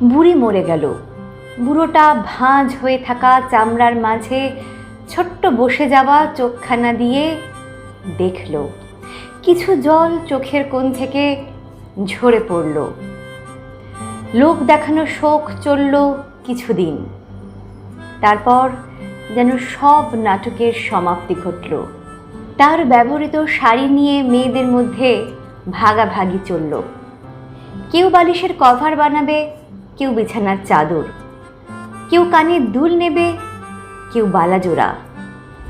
বুড়ি মরে গেল। বুড়োটা ভাঁজ হয়ে থাকা চামড়ার মাঝে ছোট্ট বসে যাওয়া চোখখানা দিয়ে দেখল, কিছু জল চোখের কোণ থেকে ঝরে পড়ল। লোক দেখানো শোক চলল কিছুদিন। তারপর যেন সব নাটকের সমাপ্তি ঘটল। তার ব্যবহৃত শাড়ি নিয়ে মেয়েদের মধ্যে ভাগাভাগি চলল। কেউ বালিশের কভার বানাবে কেউ বিছানার চাদর, কেউ কানে দুল নেবে, কেউ বালাজোড়া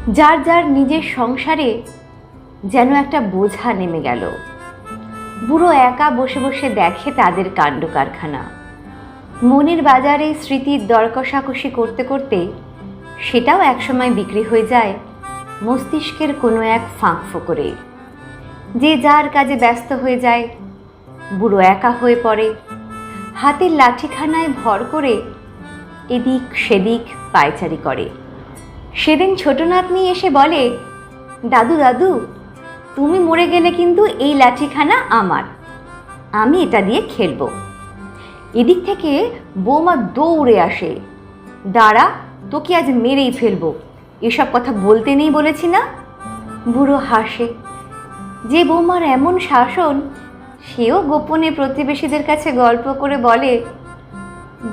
যার যার নিজের সংসারে যেন একটা বোঝা নেমে গেল। বুড়ো একা বসে বসে দেখে তাদের কাণ্ড কারখানা। মনের বাজারে স্মৃতির দর কষাকষি করতে করতে সেটাও একসময় বিক্রি হয়ে যায় মস্তিষ্কের কোনো এক ফাঁক ফোকরে। যে যার কাজে ব্যস্ত হয়ে যায়, বুড়ো একা হয়ে পড়ে। হাতের লাঠিখানায় ভর করে এদিক সেদিক পায়চারি করে। সেদিন ছোট নাতনি এসে বলে, দাদু দাদু, তুমি মরে গেলে কিন্তু এই লাঠিখানা আমার। আমি এটা দিয়ে খেলব। এদিক থেকে বৌমা দৌড়ে আসে। দাঁড়া, তোকে আজ মেরেই ফেলব। এসব কথা বলতে নেই বলেছি না? বুড়ো হাসে। যে বৌমার এমন শাসন সেও গোপনে প্রতিবেশীদের কাছে গল্প করে বলে,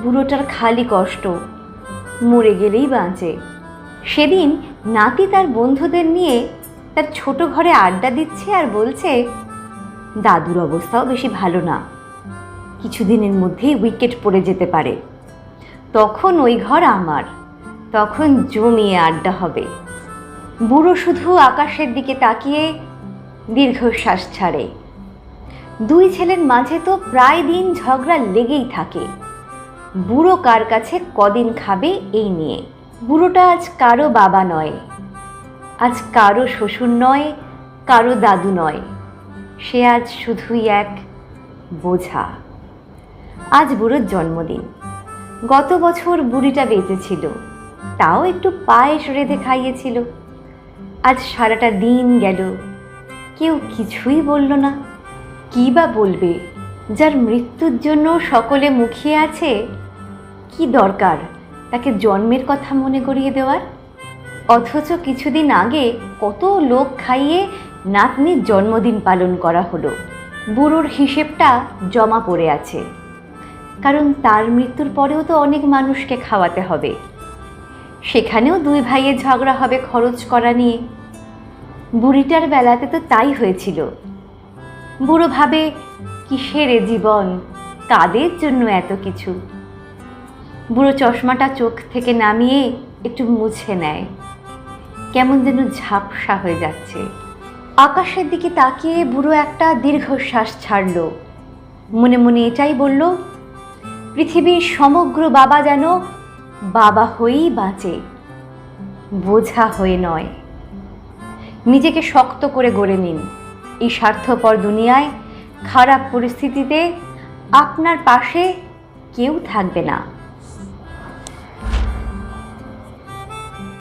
বুড়োটার খালি কষ্ট, মরে গেলেই বাঁচে। সেদিন নাতি তার বন্ধুদের নিয়ে তার ছোট ঘরে আড্ডা দিচ্ছে আর বলছে, দাদুর অবস্থাও বেশি ভালো না, কিছুদিনের মধ্যেই উইকেট পড়ে যেতে পারে। তখন ওই ঘর আমার, তখন জমিয়ে আড্ডা হবে। বুড়ো শুধু আকাশের দিকে তাকিয়ে দীর্ঘশ্বাস ছাড়ে। দুই ছেলের মাঝে তো প্রায় দিন ঝগড়া লেগেই থাকে। বুড়ো কার কাছে কদিন খাবে এই নিয়ে? বুড়োটা আজ কারও বাবা নয়, আজ কারও শ্বশুর নয়, কারও দাদু নয়। সে আজ শুধুই এক বোঝা। আজ বুড়োর জন্মদিন। গত বছর বুড়িটা বেঁচেছিল, তাও একটু পায়েস রেঁধে খাইয়েছিল। আজ সারাটা দিন গেল, কেউ কিছুই বলল না। কী বা বলবে? যার মৃত্যুর জন্য সকলে মুখিয়ে আছে? কি দরকার তাকে জন্মের কথা মনে করিয়ে দেওয়ার? অথচ কিছুদিন আগে কত লোক খাইয়ে নাতনির জন্মদিন পালন করা হলো। বুড়োর হিসেবটা জমা পড়ে আছে। কারণ তার মৃত্যুর পরেও তো অনেক মানুষকে খাওয়াতে হবে। সেখানেও দুই ভাইয়ের ঝগড়া হবে খরচ করা নিয়ে। বুড়িটার বেলাতে তো তাই হয়েছিল। বুড়ো ভাবে, কিসের জীবন? কাদের জন্য এত কিছু? বুড়ো চশমাটা চোখ থেকে নামিয়ে একটু মুছে নেয়। কেমন যেন ঝাপসা হয়ে যাচ্ছে। আকাশের দিকে তাকিয়ে বুড়ো একটা দীর্ঘশ্বাস ছাড়ল। মনে মনে এটাই বলল, পৃথিবীর সমগ্র বাবা যেন বাবা হয়েই বাঁচে। বোঝা হয়ে নয়। নিজেকে শক্ত করে গড়ে নিন। এই স্বার্থপর দুনিয়ায় খারাপ পরিস্থিতিতে আপনার পাশে কেউ থাকবে না।